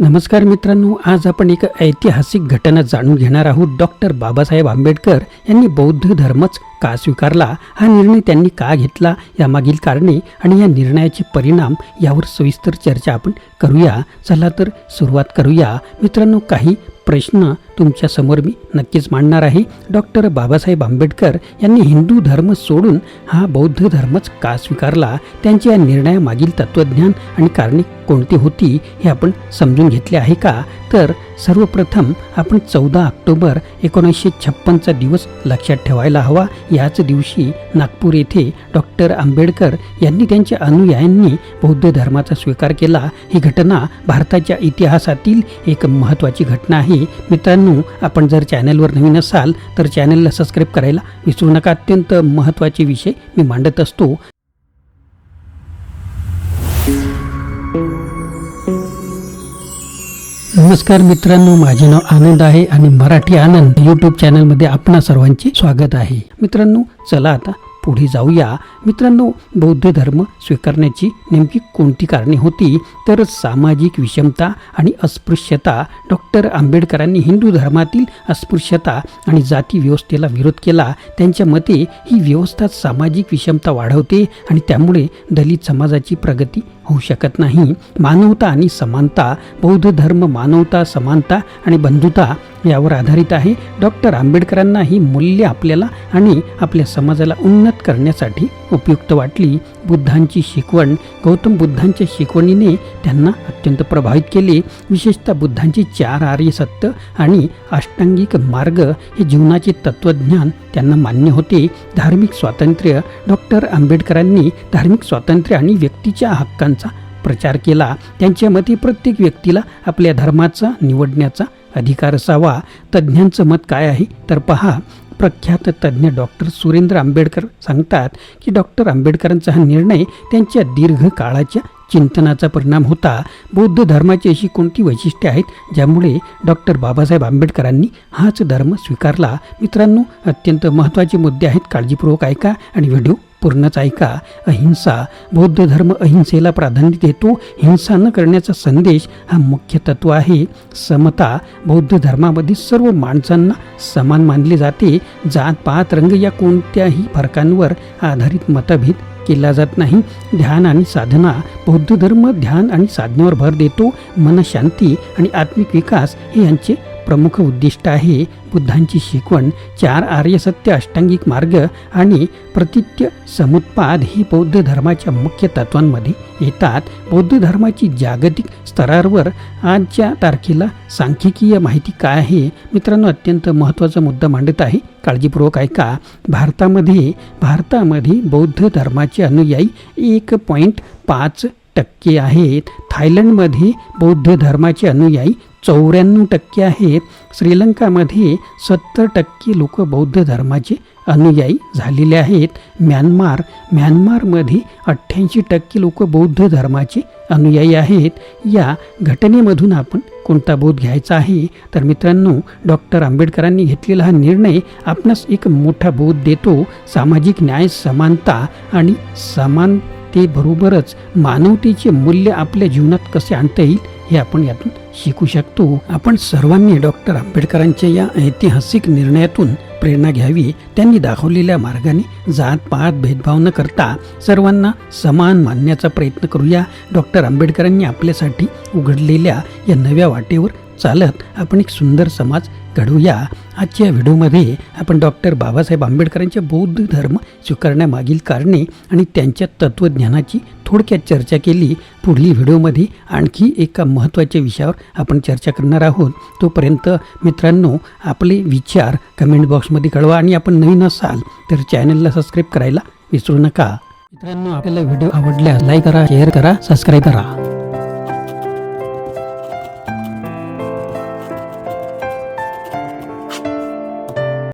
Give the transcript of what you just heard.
नमस्कार मित्रांनो आज आपण एक ऐतिहासिक घटना जाणून घेणार आहोत. डॉक्टर बाबासाहेब आंबेडकर यांनी बौद्ध धर्मच का स्वीकारला? हा निर्णय त्यांनी का घेतला? यामागील कारणे आणि या निर्णयाचे परिणाम यावर सविस्तर चर्चा आपण करूया. चला तर सुरुवात करूया. मित्रांनो काही प्रश्न तुमच्यासमोर मी नक्कीच मांडणार आहे. डॉक्टर बाबासाहेब आंबेडकर यांनी हिंदू धर्म सोडून हा बौद्ध धर्मच का स्वीकारला? त्यांच्या या निर्णयामागील तत्त्वज्ञान आणि कारणे कोणती होती हे आपण समजून घेतले आहे का? तर सर्वप्रथम आपण चौदा ऑक्टोबर एकोणीसशे छप्पनचा दिवस लक्षात ठेवायला हवा. याच दिवशी नागपूर येथे डॉक्टर आंबेडकर यांनी त्यांच्या अनुयायांनी बौद्ध धर्माचा स्वीकार केला. ही घटना भारताच्या इतिहासातील एक महत्त्वाची घटना आहे. मित्रांनो आपण जर चॅनलवर नवीन असाल तर चॅनलला सबस्क्राईब करायला विसरू नका. अत्यंत महत्त्वाचे विषय मी मांडत असतो. नमस्कार मित्रांनो माझे नाव आनंद आहे आणि मराठी आनंद यूट्यूब चॅनलमध्ये आपणा सर्वांचे स्वागत आहे. मित्रांनो चला आता पुढे जाऊया. मित्रांनो बौद्ध धर्म स्वीकारण्याची नेमकी कोणती कारणे होती? तर सामाजिक विषमता आणि अस्पृश्यता. डॉक्टर आंबेडकरांनी हिंदू धर्मातील अस्पृश्यता आणि जाती व्यवस्थेला विरोध केला. त्यांच्या मते ही व्यवस्था सामाजिक विषमता वाढवते आणि त्यामुळे दलित समाजाची प्रगती होऊ शकत नाही. मानवता आणि समानता बौद्ध धर्म मानवता समानता आणि बंधुता यावर आधारित आहे. डॉक्टर आंबेडकरांना ही मूल्य आपल्याला आणि आपल्या समाजाला उन्नत करण्यासाठी उपयुक्त वाटली. बुद्धांची शिकवण गौतम बुद्धांच्या शिकवणीने त्यांना अत्यंत प्रभावित केले. विशेषतः बुद्धांची चार आर्य सत्य आणि अष्टांगिक मार्ग हे जीवनाचे तत्त्वज्ञान त्यांना मान्य होते. धार्मिक स्वातंत्र्य डॉक्टर आंबेडकरांनी धार्मिक स्वातंत्र्य आणि व्यक्तीच्या हक्कांचा प्रचार केला. त्यांच्या मते प्रत्येक व्यक्तीला आपल्या धर्माचा निवडण्याचा अधिकार असावा. तज्ज्ञांचं मत काय आहे? तर पहा प्रख्यात तज्ज्ञ डॉक्टर सुरेंद्र आंबेडकर सांगतात की डॉक्टर आंबेडकरांचा हा निर्णय त्यांच्या दीर्घकाळाच्या चिंतनाचा परिणाम होता. बौद्ध धर्माची अशी कोणती वैशिष्ट्ये आहेत ज्यामुळे डॉक्टर बाबासाहेब आंबेडकरांनी हाच धर्म स्वीकारला? मित्रांनो अत्यंत महत्त्वाचे मुद्दे आहेत. काळजीपूर्वक ऐका आणि व्हिडिओ पूर्णच ऐका. अहिंसा बौद्ध धर्म अहिंसेला प्राधान्य देतो. हिंसा न करण्याचा संदेश हा मुख्य तत्व आहे. समता बौद्ध धर्मामध्ये सर्व माणसांना समान मानले जाते. जात पात रंग या कोणत्याही फरकांवर आधारित मतभेद केला जात नाही. ध्यान आणि साधना बौद्ध धर्म ध्यान आणि साधनेवर भर देतो. मनशांती आणि आत्मिक विकास हे यांचे प्रमुख उद्दिष्ट आहे बुद्धांची शिकवण चार आर्यसत्य अष्टांगिक मार्ग आणि प्रतित्य समुत्पाद ही बौद्ध धर्माच्या मुख्य तत्वांमध्ये येतात. बौद्ध धर्माची जागतिक स्तरावर आजच्या तारखेला सांख्यिकीय माहिती काय आहे? मित्रांनो अत्यंत महत्त्वाचा मुद्दा मांडत आहे. काळजीपूर्वक ऐका. भारतामध्ये भारतामध्ये बौद्ध धर्माचे अनुयायी एक पॉईंट पाच टक्के आहेत. थायलंडमध्ये बौद्ध धर्माचे अनुयायी चौऱ्याण्णव टक्के आहेत श्रीलंकामध्ये सत्तर टक्के लोक बौद्ध धर्माचे अनुयायी झालेले आहेत. म्यानमार म्यानमारमध्ये अठ्ठ्याऐंशी टक्के लोक बौद्ध धर्माचे अनुयायी आहेत. या घटनेमधून आपण कोणता बोध घ्यायचा आहे? तर मित्रांनो डॉक्टर आंबेडकरांनी घेतलेला हा निर्णय आपणास एक मोठा बोध देतो. सामाजिक न्याय समानता आणि समान ते बरोबरच मानवतेचे मूल्य आपल्या जीवनात कसे आणता येईल हे आपण यातून शिकू शकतो. आपण सर्वांनी डॉक्टर आंबेडकरांच्या या ऐतिहासिक निर्णयातून प्रेरणा घ्यावी त्यांनी दाखवलेल्या मार्गाने जात पात भेदभाव न करता सर्वांना समान मानण्याचा प्रयत्न करूया. डॉक्टर आंबेडकरांनी आपल्यासाठी उघडलेल्या या नव्या वाटेवर चालत आपण एक सुंदर समाज घडवूया. आजच्या व्हिडिओमध्ये आपण डॉक्टर बाबासाहेब आंबेडकरांच्या बौद्ध धर्म स्वीकारण्यामागील कारणे आणि त्यांच्या तत्त्वज्ञानाची थोडक्यात चर्चा केली. पुढली व्हिडिओमध्ये आणखी एका महत्त्वाच्या विषयावर आपण चर्चा करणार आहोत. तोपर्यंत मित्रांनो आपले विचार कमेंट बॉक्समध्ये कळवा आणि आपण नवीन असाल तर चॅनलला सबस्क्राईब करायला विसरू नका. मित्रांनो आपल्याला व्हिडिओ आवडल्यास लाईक करा शेअर करा सबस्क्राईब करा.